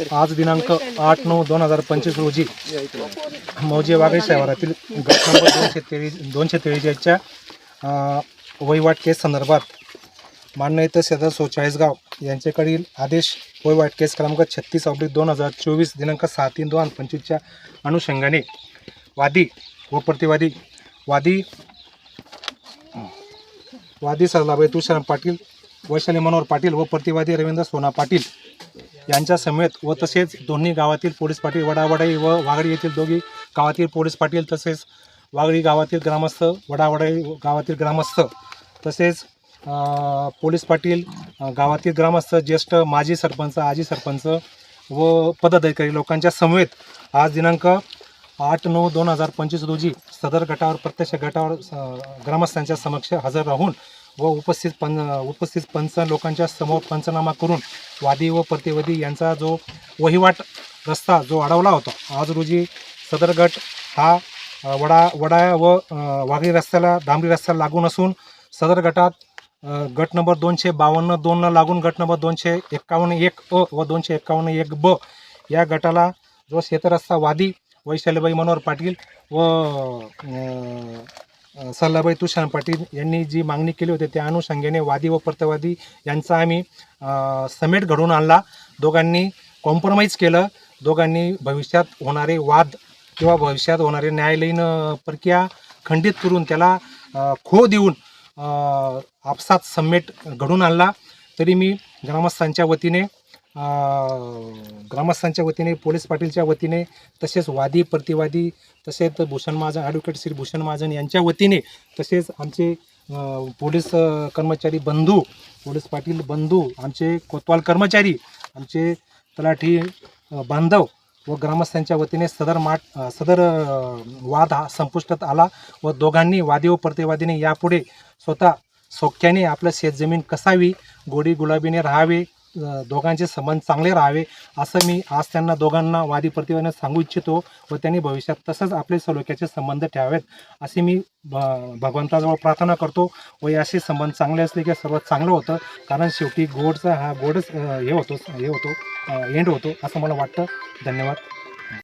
आज दिनांक आठ नऊ दोन हजार पंचवीस रोजी मौजे वाघळी शहरातील गट नंबर दोनशे तेवीस दोनशे तेवीसच्या वहिवाट केस संदर्भात मान्य तहसीलदार चाळीसगाव यांच्याकडील आदेश वहिवाट केस क्रमांक छत्तीस ऑब्लिक दोन हजार चोवीस दिनांक सहा तीन दोन हजार पंचवीसच्या अनुषंगाने वादी व प्रतिवादी वादी वादी सरलाबाई तुषाराम पाटील वैशाली मनोहर पाटील व प्रतिवादी रवींद्र सोना पाटील यांच्या समेत व तसेच दोन्ही गावातील पोलीस पाटील वडावडाई व वागडी येथील दोघी गावातील पोलीस पाटील तसेच वागडी गावातील ग्रामस्थ वडावडाई गावातील ग्रामस्थ तसेच पोलीस पाटील गावातील ग्रामस्थ ज्येष्ठ माजी सरपंच आजी सरपंच व पदाधिकारी लोकांच्या समवेत आज दिनांक आठ नऊ दोन हजार पंचवीस रोजी सदर गटावर प्रत्यक्ष गटावर ग्रामस्थांच्या समक्ष हजर राहून व उपस्थित पं उपस्थित पंच लोकांच्या समोर पंचनामा करून वादी व प्रतिवादी यांचा जो वहिवाट रस्ता जो अडवला होता आज रोजी सदर गट हा वडा वडा व वाघरी रस्त्याला डांबरी रस्त्याला लागून असून सदर गटात गट नंबर दोनशे बावन्न दोनला लागून गट नंबर दोनशे एक्कावन्न एक अ व दोनशे एक्कावन्न एक ब या गटाला जो शेतरस्ता वादी वैशालीबाई मनोहर पाटील व अ, सल्लाबाई तुषार पाटील यांनी जी मागणी केली होती त्या अनुषंगाने वादी व प्रतिवादी यांचा आम्ही समेट घडवून आणला. दोघांनी कॉम्प्रोमाइज केलं. दोघांनी भविष्यात होणारे वाद किंवा भविष्यात होणारे न्यायालयीन प्रक्रिया खंडित करून त्याला खो देऊन आपसात समेट घडून आणला. तरी मी ग्रामस्थांच्या वतीने ग्रामस्थांच्या वतीने पोलीस पाटीलच्या वतीने तसेच वादी प्रतिवादी तसेच भूषण महाजन ॲडव्होकेट श्री भूषण महाजन यांच्या वतीने तसेच आमचे पोलीस कर्मचारी बंधू पोलीस पाटील बंधू आमचे कोतवाल कर्मचारी आमचे तलाठी बांधव व ग्रामस्थांच्या वतीने सदर माठ सदर वाद हा संपुष्टात आला व दोघांनी वादी व प्रतिवादीने यापुढे स्वतः सोक्याने आपलं शेतजमीन कसावी गोडी गुलाबीने राहावे दोघांचे संबंध चांगले राहावे असं मी आज त्यांना दोघांना वादी प्रतिवादांना सांगू इच्छितो व त्यांनी भविष्यात तसंच आपले सलोख्याचे संबंध ठेवावेत असे मी भ- भगवंताजवळ प्रार्थना करतो व असे संबंध चांगले असले की सर्वात चांगलं होतं कारण शेवटी गोडचा हा गोडच हे होतो हे होतो एंड होतो असं मला वाटतं. धन्यवाद.